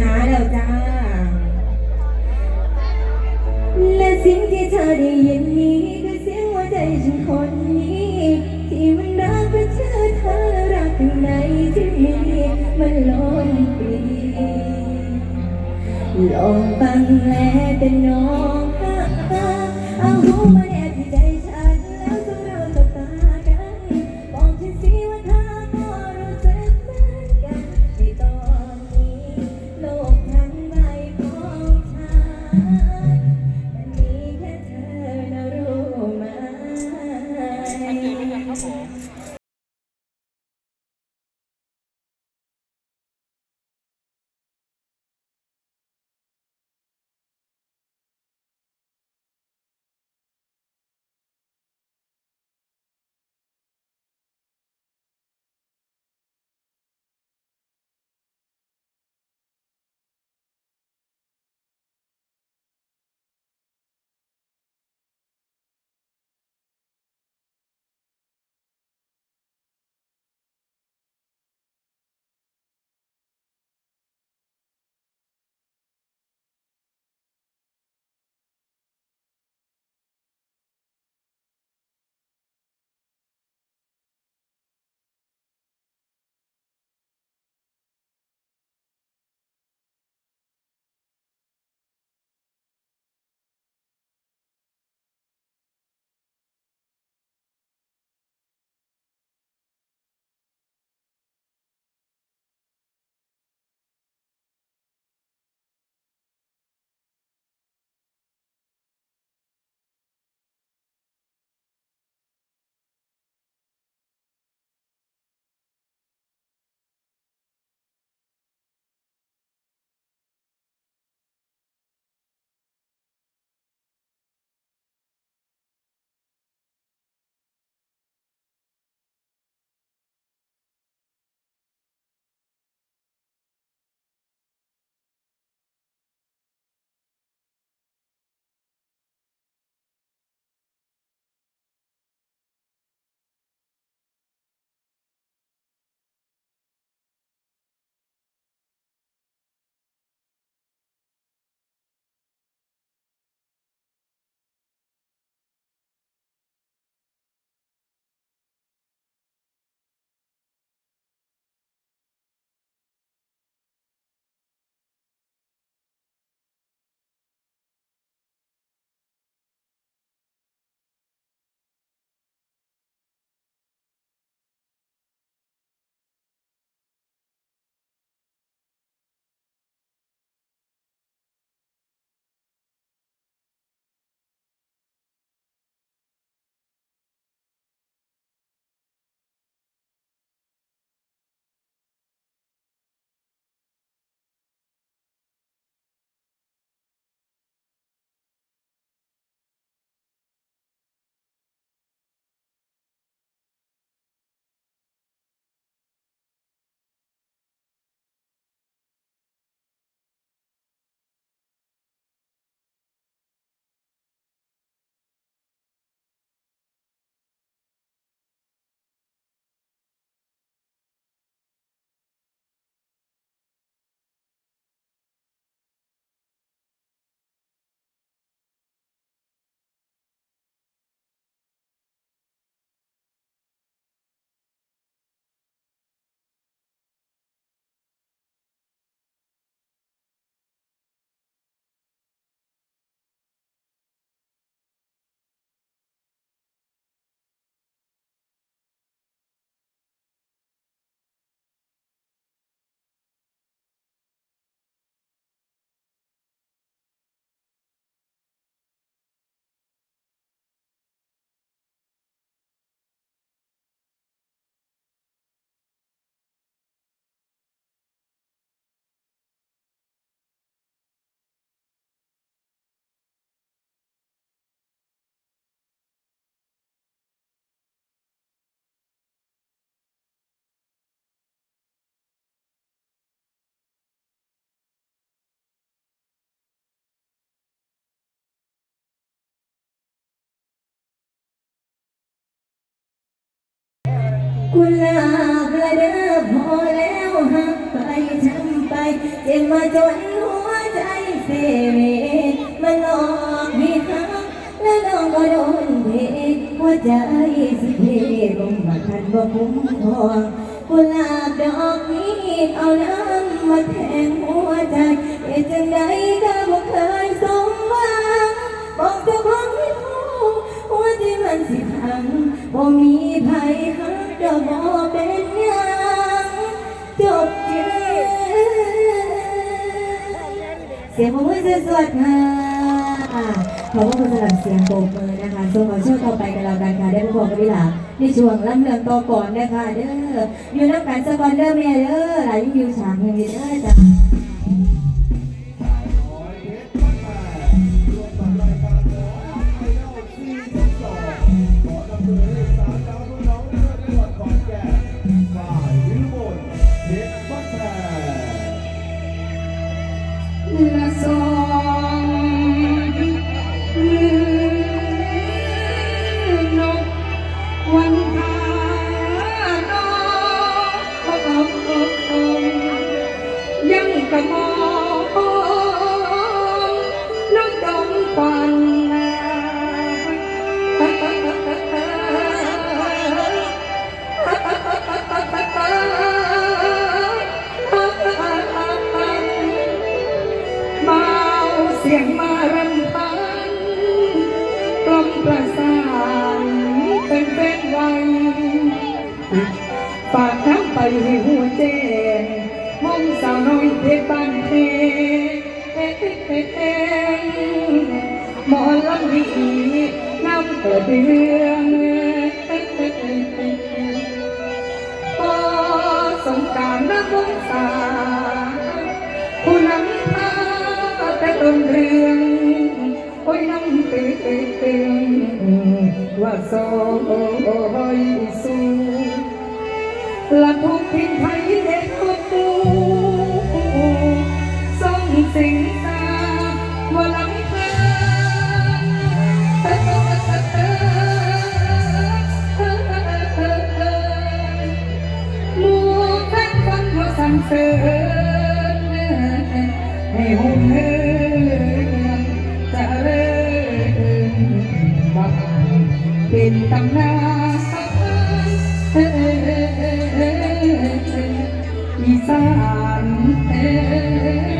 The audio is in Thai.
หาแล้วจ้า และสิ่งที่เธอได้ยินนี้คือเสียงหัวใจฉันคนนี้ ที่มันรักเพราะเชื่อเธอรักข้างในที่มีมันล้นปรีลองฟังแลเป็นน้องเอาหูมาแกุหลาบละเด้อพอแล้วหักไปทำไป เจ็บมาจนหัวใจเสียมันหลอกให้หักและน้องก็โดนเทหัวใจสิเพลงมาทันบ่คุ้มคองกุหลาบดอกนี้เอาน้ำมาแทงหัวใจเหตุจังใดก็บ่เคยสมหวังบอกเจ้าของให้รู้หัวใจมันสิพังบ่มีภัยหัก กบ่เป็นหยังจบเจืเสียงปรบมือสดๆค่ะขอบคุณสำหรับเสียงโบกมือนะคะส่วนขอเชื่อต่อไปกันแล้วกันค่ะได้ผู้บอกกันดีหล่ะในช่วงลำเลืองต่อก่อนนะคะเด้ออยู่น้ำกันสะกอนเด้อแม่เด้อหลายยิ่งอยู่ฉากยังดีเด้อจ้า ห้หัวเจงมองสาวน้อยเพชรบ้านเพงหมอลำดีน้ำเปิดเดืองพอสงการนักวงศาผู้นำพาแต่ต้นเรื่องโอ้ยน้ำตื่นตื่นว่าโซอยสู้ ละทุกทิ้งไทยเด็กก็ปูส่งสิงตาว่าลำพาหมู่แฟนฟังว่าสั่นเสริญให้หุ่นเฮือนเจะเริญบ้าเป็นตำนาน อีสานเอ